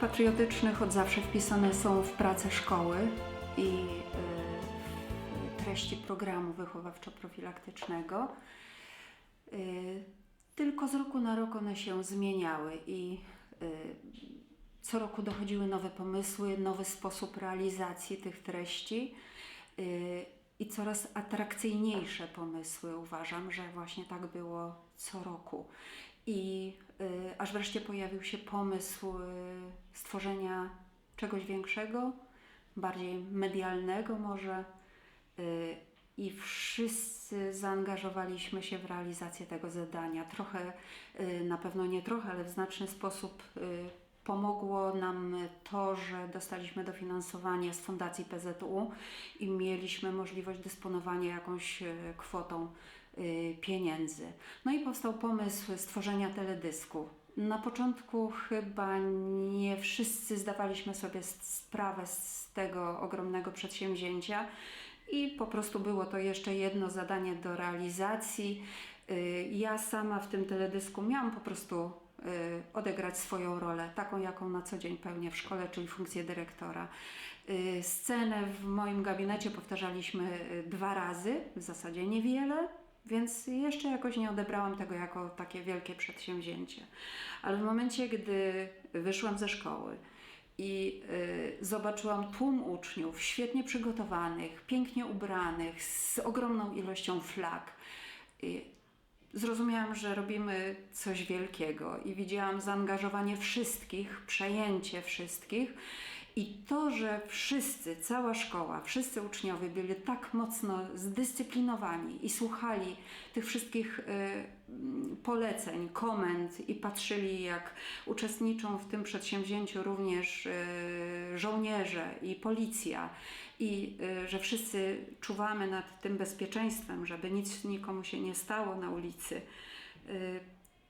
patriotycznych od zawsze wpisane są w pracę szkoły i y, treści programu wychowawczo-profilaktycznego. Y, Tylko z roku na rok one się zmieniały i y, co roku dochodziły nowe pomysły, nowy sposób realizacji tych treści i coraz atrakcyjniejsze pomysły. Uważam, że właśnie tak było co roku. I y, aż wreszcie pojawił się pomysł y, stworzenia czegoś większego, bardziej medialnego może. Y, I wszyscy zaangażowaliśmy się w realizację tego zadania. Trochę, y, na pewno nie trochę, ale w znaczny sposób y, pomogło nam to, że dostaliśmy dofinansowanie z Fundacji PZU i mieliśmy możliwość dysponowania jakąś y, kwotą pieniędzy. No i powstał pomysł stworzenia teledysku. Na początku chyba nie wszyscy zdawaliśmy sobie sprawę z tego ogromnego przedsięwzięcia i po prostu było to jeszcze jedno zadanie do realizacji. Y, Ja sama w tym teledysku miałam po prostu y, odegrać swoją rolę, taką jaką na co dzień pełnię w szkole, czyli funkcję dyrektora. Y, Scenę w moim gabinecie powtarzaliśmy y, dwa razy, w zasadzie niewiele, więc jeszcze jakoś nie odebrałam tego jako takie wielkie przedsięwzięcie. Ale w momencie, gdy wyszłam ze szkoły i y, zobaczyłam tłum uczniów, świetnie przygotowanych, pięknie ubranych, z ogromną ilością flag, y, zrozumiałam, że robimy coś wielkiego i widziałam zaangażowanie wszystkich, przejęcie wszystkich i to, że wszyscy, cała szkoła, wszyscy uczniowie byli tak mocno zdyscyplinowani i słuchali tych wszystkich y, poleceń, komend i patrzyli, jak uczestniczą w tym przedsięwzięciu również y, żołnierze i policja i y, że wszyscy czuwamy nad tym bezpieczeństwem, żeby nic nikomu się nie stało na ulicy.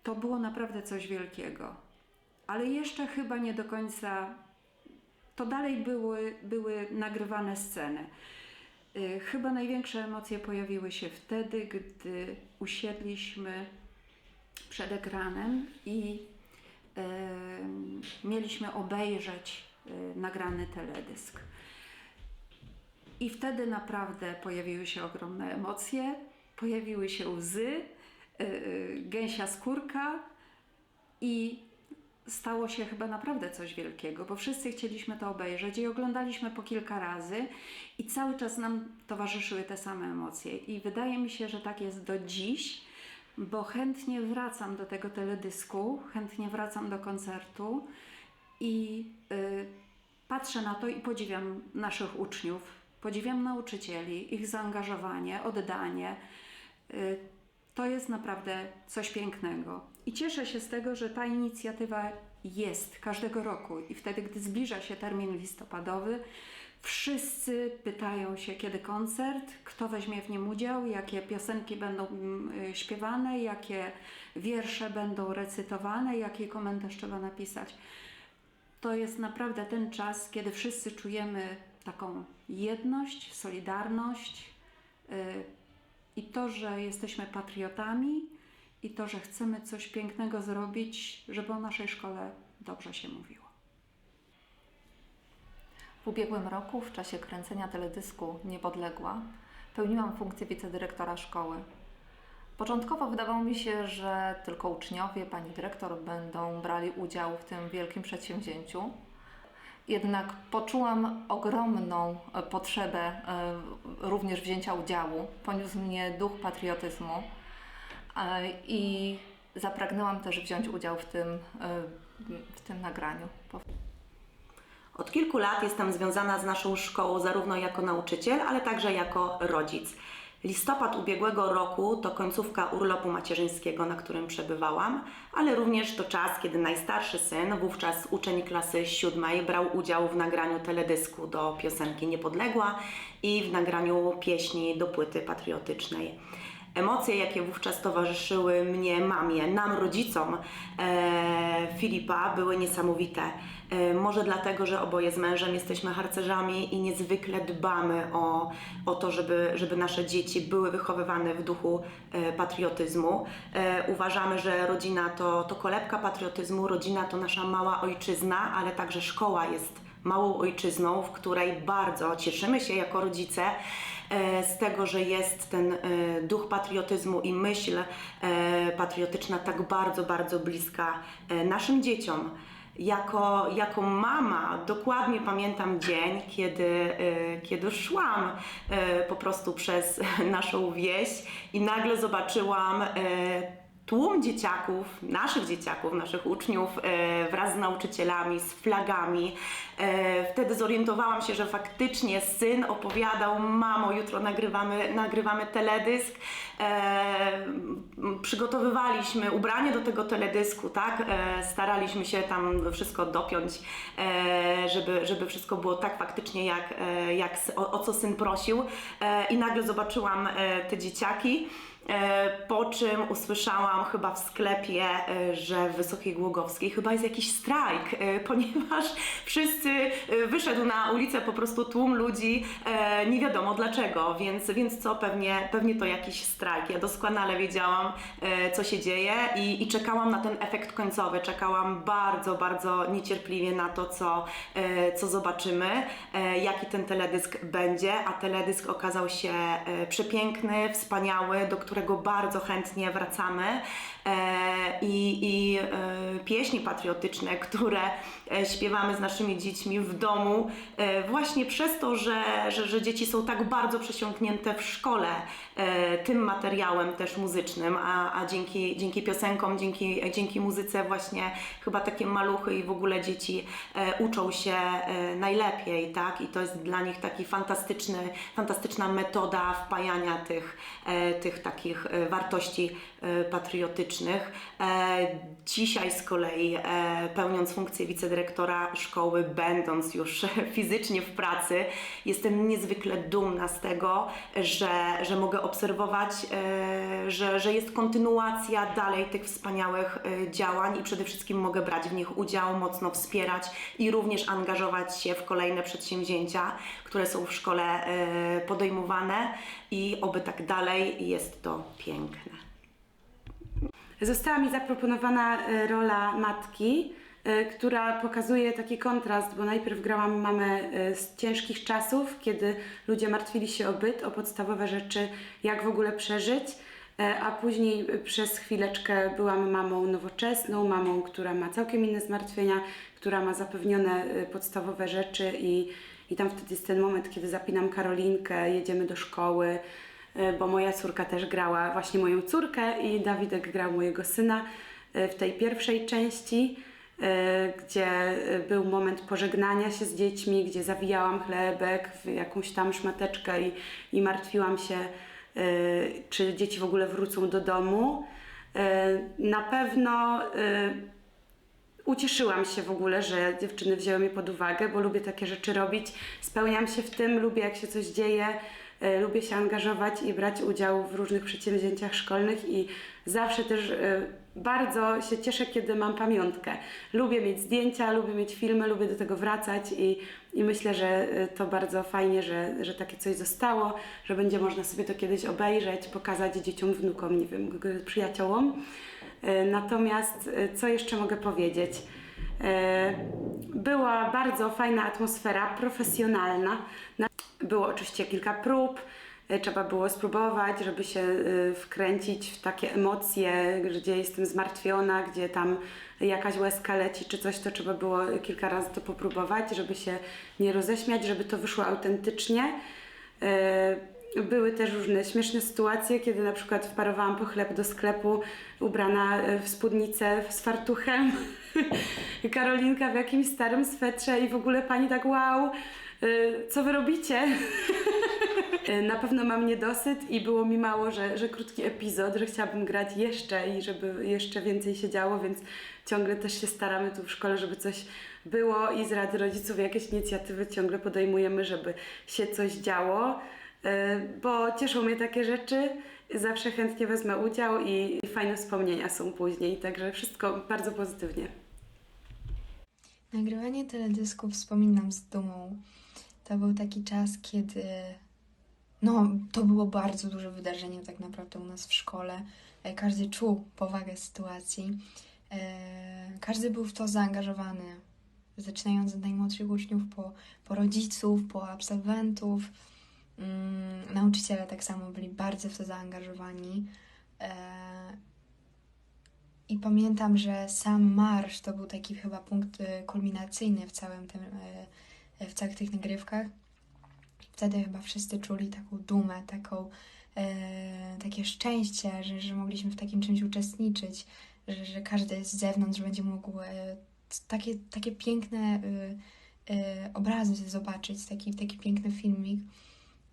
To było naprawdę coś wielkiego. Ale jeszcze chyba nie do końca to dalej były, były nagrywane sceny. Y, Chyba największe emocje pojawiły się wtedy, gdy usiedliśmy przed ekranem i mieliśmy obejrzeć y, nagrany teledysk. I wtedy naprawdę pojawiły się ogromne emocje, pojawiły się łzy, y, gęsia skórka i stało się chyba naprawdę coś wielkiego, bo wszyscy chcieliśmy to obejrzeć i oglądaliśmy po kilka razy i cały czas nam towarzyszyły te same emocje. I wydaje mi się, że tak jest do dziś, bo chętnie wracam do tego teledysku, chętnie wracam do koncertu i y, patrzę na to i podziwiam naszych uczniów, podziwiam nauczycieli, ich zaangażowanie, oddanie. Y, to jest naprawdę coś pięknego. I cieszę się z tego, że ta inicjatywa jest każdego roku i wtedy, gdy zbliża się termin listopadowy, wszyscy pytają się, kiedy koncert, kto weźmie w nim udział, jakie piosenki będą mm, y, śpiewane, jakie wiersze będą recytowane, jaki komentarz trzeba napisać. To jest naprawdę ten czas, kiedy wszyscy czujemy taką jedność, solidarność y, i to, że jesteśmy patriotami i to, że chcemy coś pięknego zrobić, żeby o naszej szkole dobrze się mówiło. W ubiegłym roku, w czasie kręcenia teledysku Niepodległa, pełniłam funkcję wicedyrektora szkoły. Początkowo wydawało mi się, że tylko uczniowie, pani dyrektor będą brali udział w tym wielkim przedsięwzięciu. Jednak poczułam ogromną e, potrzebę e, również wzięcia udziału. Poniósł mnie duch patriotyzmu i zapragnęłam też wziąć udział w tym, e, w tym nagraniu. Od kilku lat jestem związana z naszą szkołą zarówno jako nauczyciel, ale także jako rodzic. Listopad ubiegłego roku to końcówka urlopu macierzyńskiego, na którym przebywałam, ale również to czas, kiedy najstarszy syn, wówczas uczeń klasy siódmej, brał udział w nagraniu teledysku do piosenki Niepodległa i w nagraniu pieśni do płyty patriotycznej. Emocje, jakie wówczas towarzyszyły mnie, mamie, nam, rodzicom e, Filipa, były niesamowite. E, może dlatego, że oboje z mężem jesteśmy harcerzami i niezwykle dbamy o, o to, żeby, żeby nasze dzieci były wychowywane w duchu e, patriotyzmu. E, uważamy, że rodzina to, to kolebka patriotyzmu, rodzina to nasza mała ojczyzna, ale także szkoła jest małą ojczyzną, w której bardzo cieszymy się jako rodzice z tego, że jest ten e, duch patriotyzmu i myśl e, patriotyczna tak bardzo, bardzo bliska e, naszym dzieciom. Jako, jako mama dokładnie pamiętam dzień, kiedy, e, kiedy szłam e, po prostu przez naszą wieś i nagle zobaczyłam e, tłum dzieciaków, naszych dzieciaków, naszych uczniów e, wraz z nauczycielami, z flagami. E, wtedy zorientowałam się, że faktycznie syn opowiadał, mamo, jutro nagrywamy, nagrywamy teledysk. E, przygotowywaliśmy ubranie do tego teledysku, tak? Staraliśmy się tam wszystko dopiąć, żeby, żeby wszystko było tak faktycznie, jak, jak, o, o co syn prosił. I nagle zobaczyłam te dzieciaki. E, Po czym usłyszałam chyba w sklepie, e, że w Wysokiej Głogowskiej chyba jest jakiś strajk, e, ponieważ wszyscy wyszedł na ulicę po prostu tłum ludzi, nie wiadomo dlaczego, więc, więc co, pewnie, pewnie to jakiś strajk. Ja doskonale wiedziałam, co się dzieje i, i czekałam na ten efekt końcowy. Czekałam bardzo, bardzo niecierpliwie na to, co, co zobaczymy, jaki ten teledysk będzie, a teledysk okazał się przepiękny, wspaniały, do którego bardzo chętnie wracamy. E, I, i e, pieśni patriotyczne, które e, śpiewamy z naszymi dziećmi w domu, właśnie przez to, że, że, że dzieci są tak bardzo przesiąknięte w szkole tym materiałem też muzycznym, a, a dzięki, dzięki piosenkom, dzięki, dzięki muzyce właśnie chyba takie maluchy i w ogóle dzieci uczą się najlepiej, tak? I to jest dla nich taki fantastyczny, fantastyczna metoda wpajania tych, tych takich e, wartości e, patriotycznych. E, Dzisiaj z kolei pełniąc funkcję wicedyrektora szkoły, będąc już fizycznie w pracy, jestem niezwykle dumna z tego, że, że mogę obserwować, że, że jest kontynuacja dalej tych wspaniałych działań i przede wszystkim mogę brać w nich udział, mocno wspierać i również angażować się w kolejne przedsięwzięcia, które są w szkole e, podejmowane i oby tak dalej jest to piękne. Została mi zaproponowana e, rola matki, e, która pokazuje taki kontrast, bo najpierw grałam mamę z ciężkich czasów, kiedy ludzie martwili się o byt, o podstawowe rzeczy, jak w ogóle przeżyć, a później przez chwileczkę byłam mamą nowoczesną, mamą, która ma całkiem inne zmartwienia, która ma zapewnione podstawowe rzeczy i, i tam wtedy jest ten moment, kiedy zapinam Karolinkę, jedziemy do szkoły, e, bo moja córka też grała właśnie moją córkę i Dawidek grał mojego syna e, w tej pierwszej części, e, gdzie był moment pożegnania się z dziećmi, gdzie zawijałam chlebek w jakąś tam szmateczkę i, i martwiłam się, czy dzieci w ogóle wrócą do domu. Na pewno ucieszyłam się w ogóle, że dziewczyny wzięły mnie pod uwagę, bo lubię takie rzeczy robić. Spełniam się w tym, lubię jak się coś dzieje, e, lubię się angażować i brać udział w różnych przedsięwzięciach szkolnych i zawsze też e, bardzo się cieszę, kiedy mam pamiątkę. Lubię mieć zdjęcia, lubię mieć filmy, lubię do tego wracać i, i myślę, że e, to bardzo fajnie, że, że takie coś zostało, że będzie można sobie to kiedyś obejrzeć, pokazać dzieciom, wnukom, nie wiem, przyjaciołom. E, Natomiast e, co jeszcze mogę powiedzieć? E, Była bardzo fajna atmosfera, profesjonalna. Na- Było oczywiście kilka prób, trzeba było spróbować, żeby się wkręcić w takie emocje, gdzie jestem zmartwiona, gdzie tam jakaś łezka leci czy coś, to trzeba było kilka razy to popróbować, żeby się nie roześmiać, żeby to wyszło autentycznie. Były też różne śmieszne sytuacje, kiedy na przykład wparowałam po chleb do sklepu ubrana e, w spódnicę z fartuchem. Karolinka w jakimś starym swetrze i w ogóle pani tak wow, e, co wy robicie? E, Na pewno mam niedosyt i było mi mało, że, że krótki epizod, że chciałabym grać jeszcze i żeby jeszcze więcej się działo, więc ciągle też się staramy tu w szkole, żeby coś było i z Rady Rodziców jakieś inicjatywy ciągle podejmujemy, żeby się coś działo, bo cieszą mnie takie rzeczy zawsze chętnie wezmę udział i fajne wspomnienia są później, także wszystko bardzo pozytywnie. Nagrywanie teledysku wspominam z dumą. To był taki czas, kiedy no, to było bardzo duże wydarzenie tak naprawdę u nas w szkole. E, Każdy czuł powagę sytuacji. E, Każdy był w to zaangażowany. Zaczynając od najmłodszych uczniów, po, po rodziców, po absolwentów. Mm, nauczyciele tak samo byli bardzo w to zaangażowani. E, i pamiętam, że sam marsz to był taki chyba punkt e, kulminacyjny w całym tym, e, w całych tych nagrywkach. Wtedy chyba wszyscy czuli taką dumę, taką, takie szczęście, że, że mogliśmy w takim czymś uczestniczyć, że, że każdy z zewnątrz będzie mógł takie, takie piękne obrazy zobaczyć, taki, taki piękny filmik.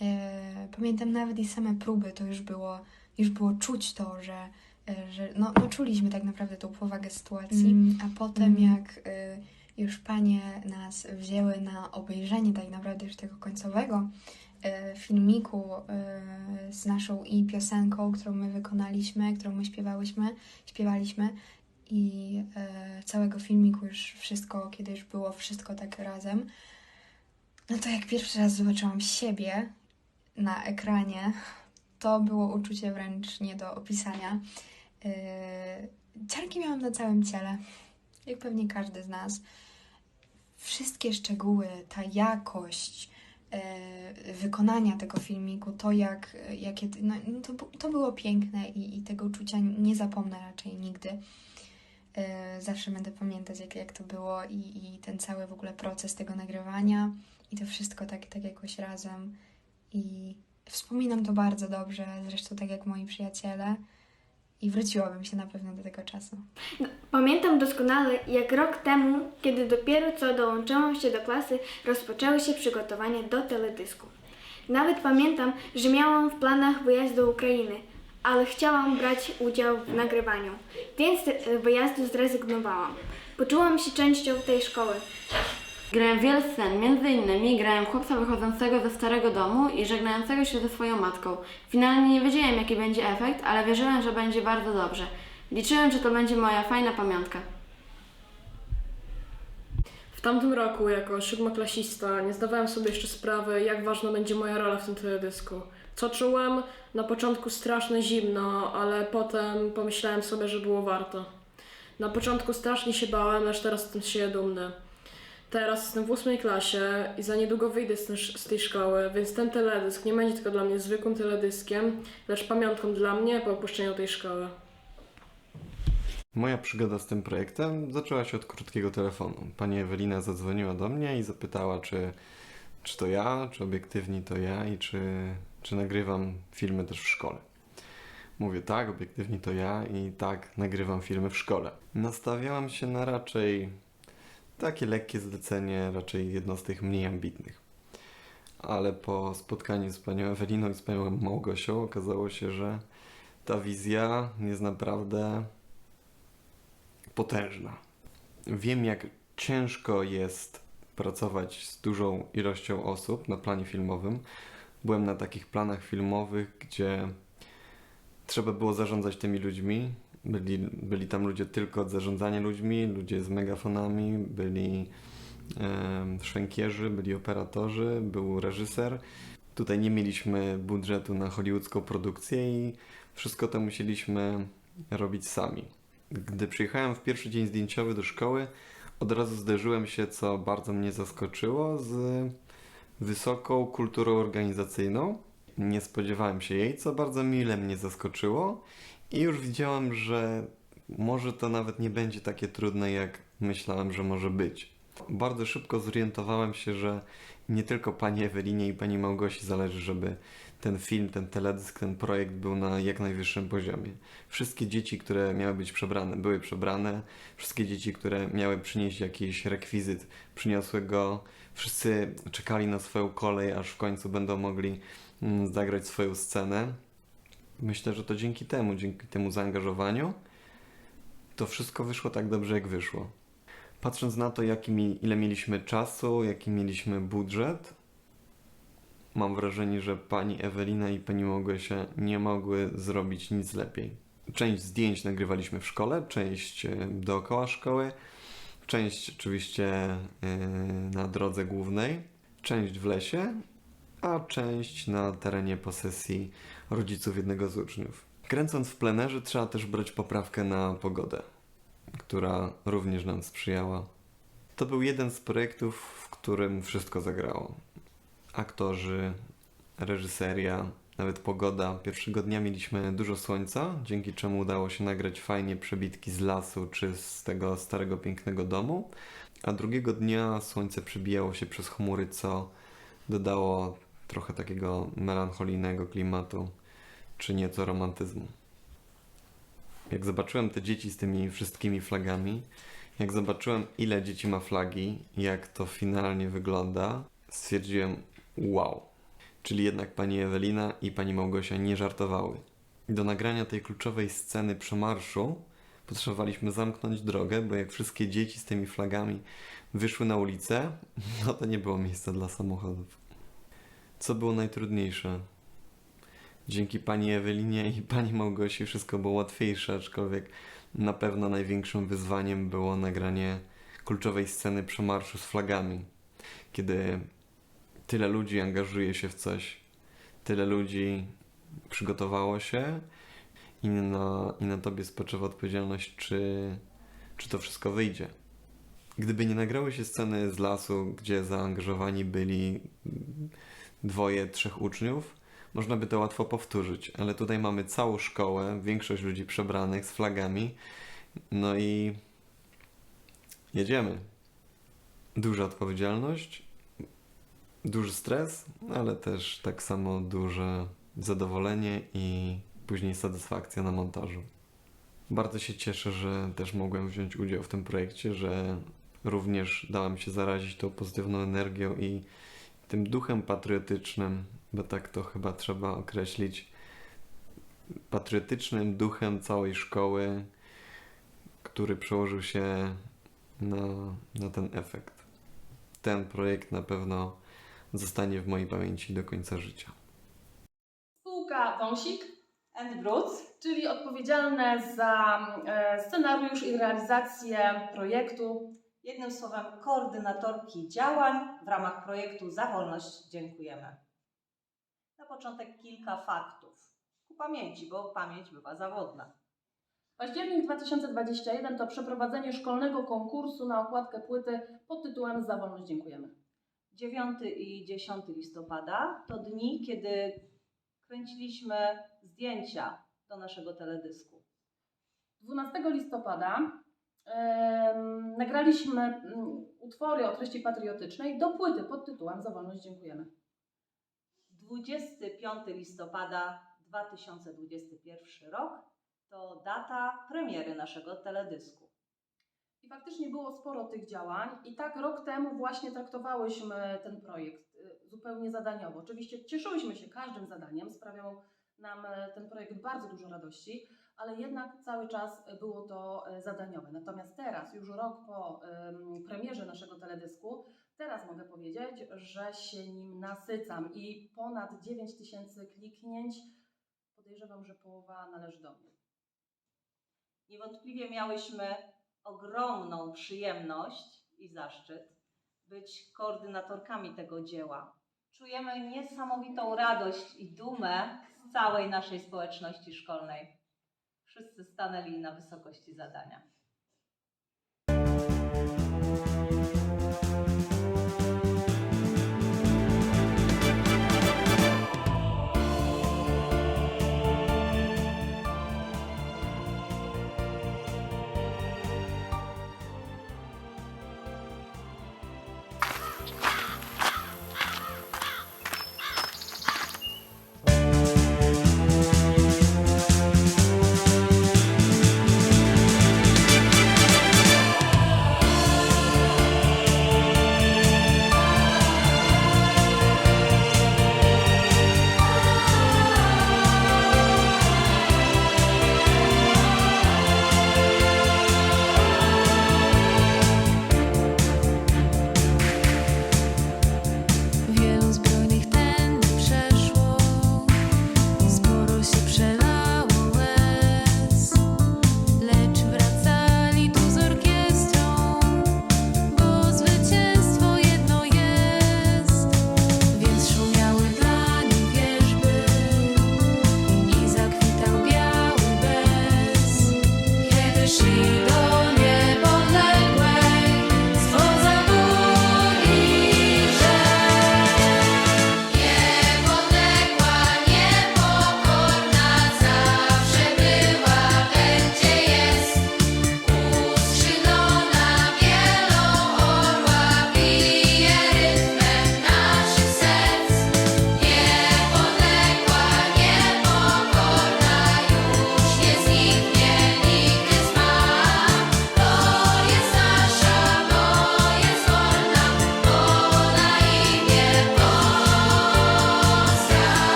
E, pamiętam nawet i same próby, to już było, już było czuć to, że, e, że no, no czuliśmy tak naprawdę tą powagę sytuacji, Mm. a potem Mm. jak e, już panie nas wzięły na obejrzenie tak naprawdę już tego końcowego e, filmiku e, z naszą i piosenką, którą my wykonaliśmy, którą my śpiewałyśmy, śpiewaliśmy i e, całego filmiku już wszystko, kiedy już było wszystko tak razem, no to jak pierwszy raz zobaczyłam siebie na ekranie, to było uczucie wręcz nie do opisania. Yy, ciarki miałam na całym ciele, jak pewnie każdy z nas. Wszystkie szczegóły, ta jakość yy, wykonania tego filmiku, to jak, jakie, no, no to, to było piękne i, i tego uczucia nie zapomnę raczej nigdy. Yy, zawsze będę pamiętać, jak, jak to było i, i ten cały w ogóle proces tego nagrywania i to wszystko tak, tak jakoś razem. I wspominam to bardzo dobrze, zresztą tak jak moi przyjaciele. I wróciłabym się na pewno do tego czasu. Pamiętam doskonale, jak rok temu, kiedy dopiero co dołączyłam się do klasy, rozpoczęły się przygotowania do teledysku. Nawet pamiętam, że miałam w planach wyjazd do Ukrainy, ale chciałam brać udział w nagrywaniu, więc z wyjazdu zrezygnowałam. Poczułam się częścią tej szkoły. Grałem wiele scen, między innymi grałem chłopca wychodzącego ze starego domu i żegnającego się ze swoją matką. Finalnie nie wiedziałem jaki będzie efekt, ale wierzyłem, że będzie bardzo dobrze. Liczyłem, że to będzie moja fajna pamiątka. W tamtym roku, jako siódmoklasista, nie zdawałem sobie jeszcze sprawy, jak ważna będzie moja rola w tym teledysku. Co czułem? Na początku straszne zimno, ale potem pomyślałem sobie, że było warto. Na początku strasznie się bałem, lecz teraz jestem siebie dumny. Teraz jestem w ósmej klasie i za niedługo wyjdę z, z tej szkoły, więc ten teledysk nie będzie tylko dla mnie zwykłym teledyskiem, lecz pamiątką dla mnie po opuszczeniu tej szkoły. Moja przygoda z tym projektem zaczęła się od krótkiego telefonu. Pani Ewelina zadzwoniła do mnie i zapytała, czy, czy to ja, czy obiektywni to ja i czy, czy nagrywam filmy też w szkole. Mówię tak, obiektywni to ja i tak, nagrywam filmy w szkole. Nastawiałam się na raczej takie lekkie zlecenie, raczej jedno z tych mniej ambitnych. Ale po spotkaniu z panią Eweliną i z panią Małgosią okazało się, że ta wizja jest naprawdę potężna. Wiem, jak ciężko jest pracować z dużą ilością osób na planie filmowym. Byłem na takich planach filmowych, gdzie trzeba było zarządzać tymi ludźmi. Byli, byli tam ludzie tylko od zarządzania ludźmi, ludzie z megafonami, byli em, szwękierzy, byli operatorzy, był reżyser. Tutaj nie mieliśmy budżetu na hollywoodzką produkcję i wszystko to musieliśmy robić sami. Gdy przyjechałem w pierwszy dzień zdjęciowy do szkoły, od razu zderzyłem się, co bardzo mnie zaskoczyło, z wysoką kulturą organizacyjną. Nie spodziewałem się jej, co bardzo mile mnie zaskoczyło i już widziałem, że może to nawet nie będzie takie trudne, jak myślałem, że może być. Bardzo szybko zorientowałem się, że nie tylko pani Ewelinie i pani Małgosi zależy, żeby ten film, ten teledysk, ten projekt był na jak najwyższym poziomie. Wszystkie dzieci, które miały być przebrane, były przebrane. Wszystkie dzieci, które miały przynieść jakiś rekwizyt, przyniosły go. Wszyscy czekali na swoją kolej, aż w końcu będą mogli mm, zagrać swoją scenę. Myślę, że to dzięki temu, dzięki temu zaangażowaniu, to wszystko wyszło tak dobrze, jak wyszło. Patrząc na to, jaki mi, ile mieliśmy czasu, jaki mieliśmy budżet, mam wrażenie, że pani Ewelina i pani Małgosia nie mogły zrobić nic lepiej. Część zdjęć nagrywaliśmy w szkole, część e, dookoła szkoły, część oczywiście e, na drodze głównej, część w lesie, a część na terenie posesji rodziców jednego z uczniów. Kręcąc w plenerze trzeba też brać poprawkę na pogodę, która również nam sprzyjała. To był jeden z projektów, w którym wszystko zagrało. Aktorzy, reżyseria, nawet pogoda. Pierwszego dnia mieliśmy dużo słońca, dzięki czemu udało się nagrać fajnie przebitki z lasu czy z tego starego, pięknego domu. A drugiego dnia słońce przebijało się przez chmury, co dodało trochę takiego melancholijnego klimatu, czy nieco romantyzmu. Jak zobaczyłem te dzieci z tymi wszystkimi flagami, jak zobaczyłem, ile dzieci ma flagi, jak to finalnie wygląda, stwierdziłem, wow. Czyli jednak pani Ewelina i pani Małgosia nie żartowały. Do nagrania tej kluczowej sceny przemarszu potrzebowaliśmy zamknąć drogę, bo jak wszystkie dzieci z tymi flagami wyszły na ulicę, no to nie było miejsca dla samochodów. Co było najtrudniejsze? Dzięki pani Ewelinie i pani Małgosi wszystko było łatwiejsze, aczkolwiek na pewno największym wyzwaniem było nagranie kluczowej sceny przemarszu z flagami. Kiedy tyle ludzi angażuje się w coś, tyle ludzi przygotowało się i na, i na tobie spoczywa odpowiedzialność, czy, czy to wszystko wyjdzie. Gdyby nie nagrały się sceny z lasu, gdzie zaangażowani byli dwoje, trzech uczniów, można by to łatwo powtórzyć, ale tutaj mamy całą szkołę, większość ludzi przebranych z flagami, no i jedziemy. Duża odpowiedzialność, duży stres, ale też tak samo duże zadowolenie i później satysfakcja na montażu. Bardzo się cieszę, że też mogłem wziąć udział w tym projekcie, że również dałem się zarazić tą pozytywną energią i tym duchem patriotycznym, bo tak to chyba trzeba określić, patriotycznym duchem całej szkoły, który przełożył się na, na ten efekt. Ten projekt na pewno zostanie w mojej pamięci do końca życia. Spółka Wąsik and Broods, czyli odpowiedzialne za e, scenariusz i realizację projektu. Jednym słowem, koordynatorki działań w ramach projektu Za Wolność dziękujemy. Na początek kilka faktów. Ku pamięci, bo pamięć bywa zawodna. Październik 2021 to przeprowadzenie szkolnego konkursu na okładkę płyty pod tytułem Za Wolność dziękujemy. 9 i 10 listopada to dni, kiedy kręciliśmy zdjęcia do naszego teledysku. 12 listopada nagraliśmy mm, utwory o treści patriotycznej do płyty pod tytułem Za Wolność dziękujemy. 25 listopada 2021 rok to data premiery naszego teledysku. I faktycznie było sporo tych działań i tak rok temu właśnie traktowałyśmy ten projekt y, zupełnie zadaniowo. Oczywiście cieszyłyśmy się każdym zadaniem, sprawiał nam e, ten projekt bardzo dużo radości, ale jednak cały czas było to e, zadaniowe. Natomiast teraz, już rok po em, premierze naszego teledysku, teraz mogę powiedzieć, że się nim nasycam i ponad 9 tysięcy kliknięć, podejrzewam, że połowa należy do mnie. Niewątpliwie miałyśmy ogromną przyjemność i zaszczyt być koordynatorkami tego dzieła. Czujemy niesamowitą radość i dumę z całej naszej społeczności szkolnej. Wszyscy stanęli na wysokości zadania.